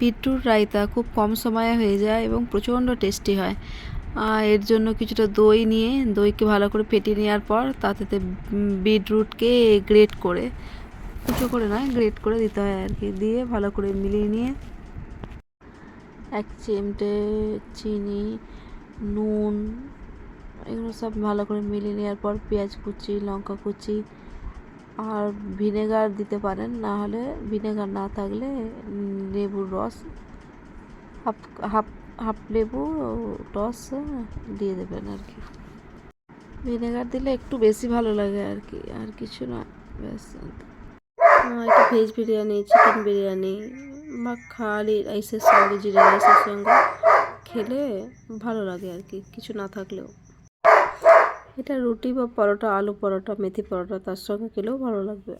Beetroot raita খুব কম সময়ে হয়ে যায় এবং প্রচণ্ড টেস্টি হয়। এর জন্য কিছুটা দই নিয়ে, দইকে ভালো করে ফেটিয়ে নেওয়ার পর তাতে বিটরুটকে গ্রেট করে, কুচো করে নয়, গ্রেট করে দিতে হয় আর কি, দিয়ে ভালো করে মিলিয়ে নিয়ে এক চিমটে চিনি, নুন, এগুলো সব ভালো করে মিলিয়ে নেওয়ার পর পেঁয়াজ কুচি, লঙ্কা কুচি আর ভিনেগার দিতে পারেন, না হলে ভিনেগার না থাকলে লেবুর রস, হাফ হাফ হাফ লেবু রস দিয়ে দেবেন আর কি। ভিনেগার দিলে একটু বেশি ভালো লাগে আর কি, আর কিছু না, ব্যাস। এটা ভেজ বিরিয়ানি, চিকেন বিরিয়ানি বা খালি রাইসের সঙ্গে, জিরা রাইসের সঙ্গে খেলে ভালো লাগে আর কি, কিছু না থাকলেও। এটা রুটি বা পরোটা, আলু পরোটা, মেথি পরোটা, তার সঙ্গে খেলেও ভালো লাগবে।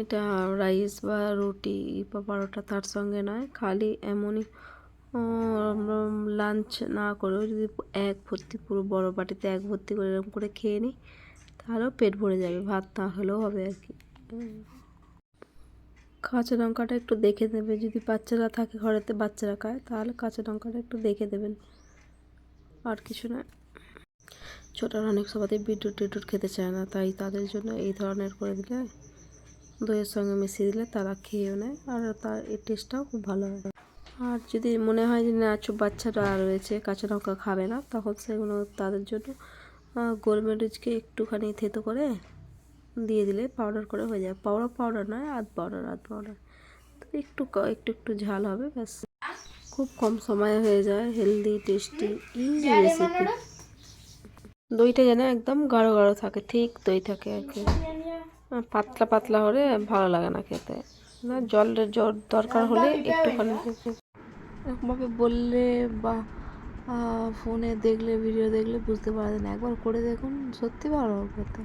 এটা রাইস বা রুটি বা পরোটা তার সঙ্গে নয়, খালি এমনই লাঞ্চ না করেও যদি এক ভর্তি, পুরো বড় বাটিতে এক ভর্তি করে এরকম করে খেয়ে নিই, তাহলেও পেট ভরে যাবে, ভাত না হলেও হবে আর কি। কাঁচা লঙ্কাটা একটু দেখে দেবে যদি বাচ্চারা থাকে ঘরেতে, বাচ্চারা খায়, তাহলে কাঁচা লঙ্কাটা একটু দেখে দেবেন। আর কিছু না। ছোটরা অনেক সবাই বিটরুট টিটরুট খেতে চায় না, তাই তাদের জন্য এই ধরনের করে দিলে দইয়ের সঙ্গে মিশিয়ে দিলে তারা খেয়েও নেয় আর তার এই টেস্টটাও খুব ভালো হয়। আর যদি মনে হয় যে না বাচ্চারা রয়েছে, কাঁচা লঙ্কা খাবে না, তখন সেগুলো তাদের জন্য গোলমরিচকে একটুখানি থেতো করে দিয়ে দিলে পাউডার করে হয়ে যায়। পাউডার পাউডার নয়, আধ পাউডার আধ পাউডার তো একটু একটু একটু ঝাল হবে, ব্যাস। খুব কম সময়ে হয়ে যায় হেলদি টেস্টি ইজি রেসিপি দইটা যেন একদম গাঢ় গাঢ় থাকে, ঠিক দই থাকে আর কি। পাতলা পাতলা হলে ভালো লাগে না খেতে। না, জল জল দরকার হলে একটুখানি এরকমভাবে বললে বা ফোনে দেখলে, ভিডিও দেখলে বুঝতে পারবেন একবার করে দেখুন, সত্যি ভালো খেতে।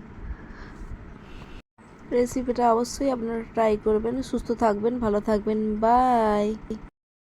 রেসিপিটা অবশ্যই আপনারা ট্রাই করবেন। সুস্থ থাকবেন, ভালো থাকবেন। বাই